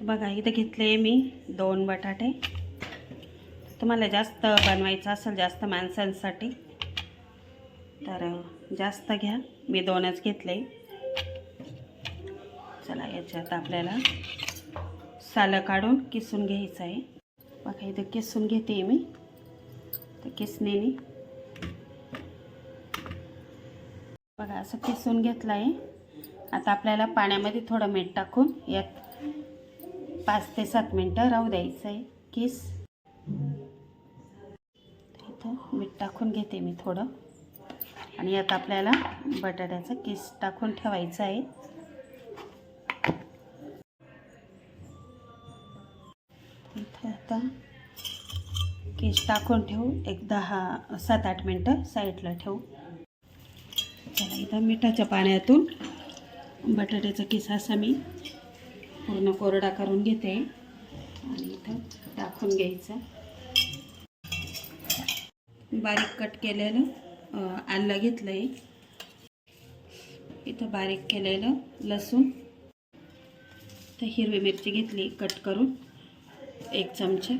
बघा इथं घेतले मी दोन बटाटे. तुम्हाला जास्त बनवायचं असेल जास्त माणसांसाठी तर जास्त घ्या. मी दोनच घेतले. चला याच्यात आपल्याला सालं काढून किसून घ्यायचं आहे. बघा इथं किसून घेते मी. तर किसणीने बघा असं किसून घेतलं आहे आता आपल्याला पाण्यामध्ये थोडं मीठ टाकून यात पाच ते सात मिनटं राहू द्यायचं आहे. किस. इथं मीठ टाकून घेते मी थोडं. आणि यात आपल्याला बटाट्याचा किस टाकून ठेवायचं आहे. इथं आता किस टाकून ठेवू. एक दहा सात आठ मिनटं साईडला ठेवू. चला इथं मिठाच्या पाण्यातून बटाट्याचा किस असा मी पूर्ण कोरडा करून घेते. आणि इथं टाकून घ्यायचं. बारीक कट केलेलं आलं घेतलं आहे इथं बारीक केलेलं लसूण. तर हिरवी मिरची घेतली कट करून. एक चमचा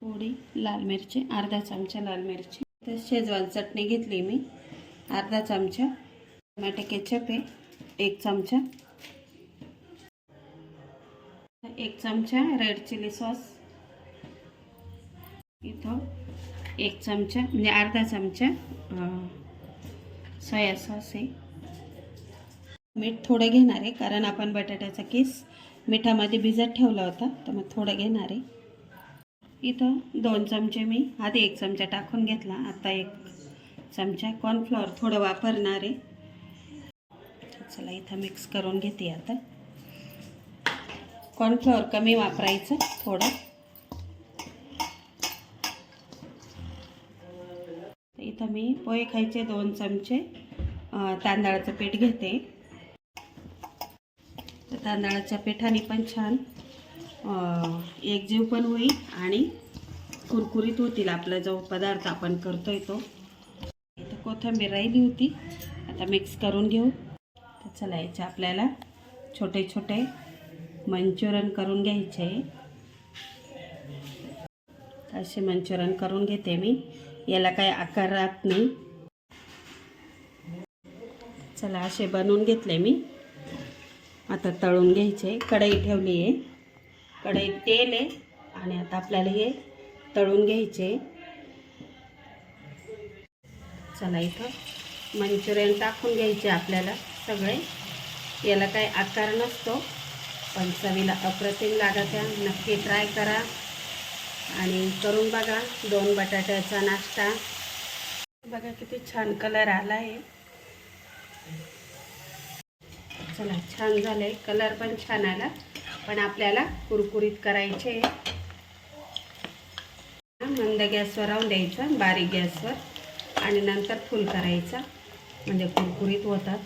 थोडी लाल मिरची अर्धा चमचा लाल मिरची. तर शेजवान चटणी घेतली मी. अर्धा चमचा टोमॅटो केचप आहे. एक चमचा एक चमचा रेड चिली सॉस. इथं एक चमचा म्हणजे अर्धा चमचा सोया सॉस आहे. मीठ थोडं घेणार आहे कारण आपण बटाट्याचा केस मिठामध्ये भिजत ठेवला होता तर मग थोडं घेणार आहे. इथं दोन चमचे मी आधी एक चमचा टाकून घेतला आता एक चमचा कॉर्नफ्लॉवर थोडं वापरणार आहे. चला इथं मिक्स करून घेते आता. कॉर्नफ्लॉवर कमी वापरायचं थोडं. इथं मी पोहे खायचे दोन चमचे. तांदळाचं पीठ घेते. तर तांदळाच्या पिठाने पण छान एकजीव पण होईल आणि कुरकुरीत होतील आपला जो पदार्थ आपण करतोय तो. इथं कोथिंबीर राहिली होती. आता मिक्स करून घेऊ. तर चला याचे आपल्याला छोटे छोटे मंचुरन करून घ्यायचे. असे मंचुरन करून घेते मी. याला काही आकार राहत नाही. चला असे बनवून घेतले मी. आता तळून घ्यायचे. कढई ठेवली आहे. कढईत तेल आहे. आणि आता आपल्याला हे तळून घ्यायचे. चला इथं मंचुरियन टाकून घ्यायचे आपल्याला सगळे. याला काही आकार नसतो. पण चवीला अप्रतिम लागत आहे नक्की ट्राय करा. आणि करून बघा दोन बटाट्याचा नाश्ता. बघा किती छान कलर आला आहे चला छान झालंय. कलर पण छान आला. पण आपल्याला कुरकुरीत करायचे. मंद गॅसवर राहून द्यायचं बारीक गॅसवर. आणि नंतर फुल करायचा. म्हणजे कुरकुरीत होतात.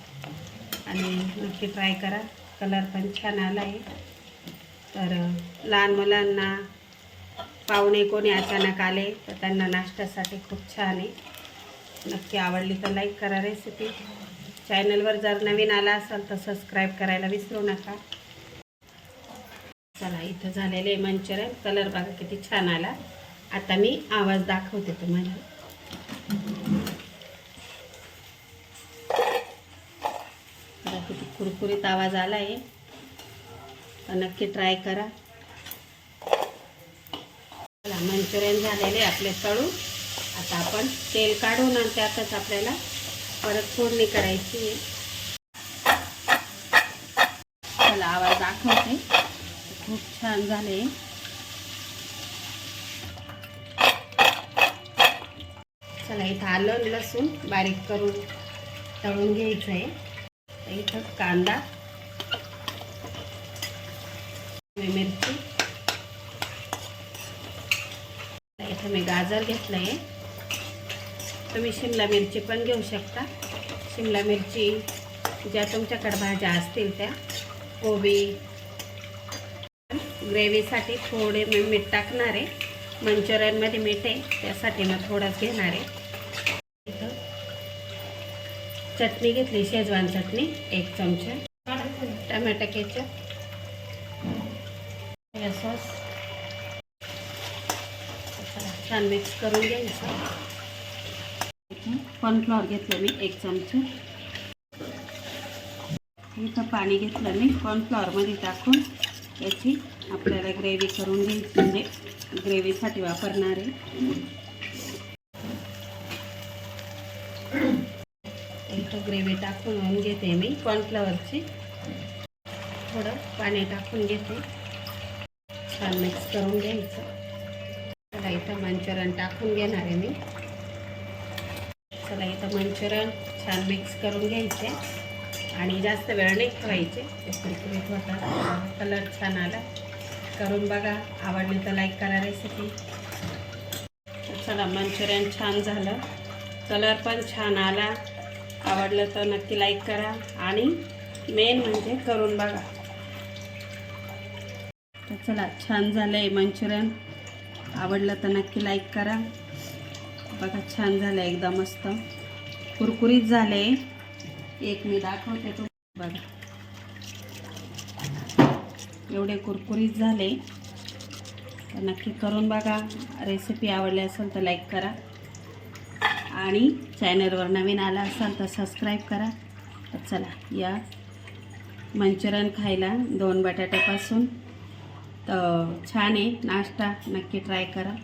आणि नक्की ट्राय करा. कलर पण छान आला आहे तर लहान मुलांना पाहुणे कोणी अचानक आले तर त्यांना नाश्त्यासाठी खूप छान आहे. नक्की आवडली तर लाईक करा रेसिपी चॅनलवर जर नवीन आला असाल तर सबस्क्राईब करायला विसरू नका. चला इथं झालेले मंचुरियन. कलर बघा किती छान आला. आता मी आवाज दाखवते तुम्हाला. बघा किती कुरकुरीत आवाज आला आहे तर नक्की ट्राय करा. चला मंचुरियन झालेले आपले तळून. आता आपण तेल काढून आणि त्यातच आपल्याला परत फोडणी करायची आहे. चला आवाज दाखवते खूप छान झाले. चला इथं आलं लसूण बारीक करून तळून घ्यायचं आहे इथं कांदा मिरची. इथं मी गाजर घेतलं आहे तुम्ही शिमला मिरची पण घेऊ शकता. शिमला मिरची ज्या तुमच्याकडे भाज्या असतील त्या कोबी. ग्रेव्हीसाठी थोडे मी मीठ टाकणार. आहे मंचुरियनमध्ये मीठ आहे त्यासाठी मग थोडंच घेणार. आहे चटणी घेतली शेजवान चटणी एक चमचा. टमॅटो केचप सॉस छान मिक्स करून घ्यायचं. कॉर्नफ्लॉवर घेतलं मी एक चमचा. इथं पाणी घेतलं मी कॉर्नफ्लॉवरमध्ये टाकून याची आपल्याला ग्रेव्ही करून घ्यायची म्हणजे ग्रेव्हीसाठी वापरणार आहे इथं ग्रेव्ही टाकून घेते मी कॉर्नफ्लॉवरची थोडं पाणी टाकून घेते. छान मिक्स करून घ्यायचं. चला इथं मंचुरियन टाकून घेणार आहे मी. चला इथं मंचुरियन छान मिक्स करून घ्यायचे. आणि जास्त वेळ नाही ठेवायचे. ते कुरकुरीत होतात कलर छान आला. करून बघा. आवडली तर लाईक करा रेसिपी चला मंचुरियन छान झालं. कलर पण छान आला. आवडलं तर नक्की लाईक करा. आणि मेन म्हणजे करून बघा. तर चला छान झालं आहे मंचुरियन. आवडलं तर नक्की लाईक करा. बघा छान झालं आहे एकदम मस्त. कुरकुरीत झाले एक मी दाखवते तो. बघा. एवढे कुरकुरीत झाले. तर नक्की करून बघा. रेसिपी आवडली असेल तर लाईक करा. आणि चॅनलवर नवीन आला असाल तर सबस्क्राईब करा. चला या. मंचुरियन खायला दोन बटाट्यापासून तर छान आहे नाश्ता नक्की ट्राय करा.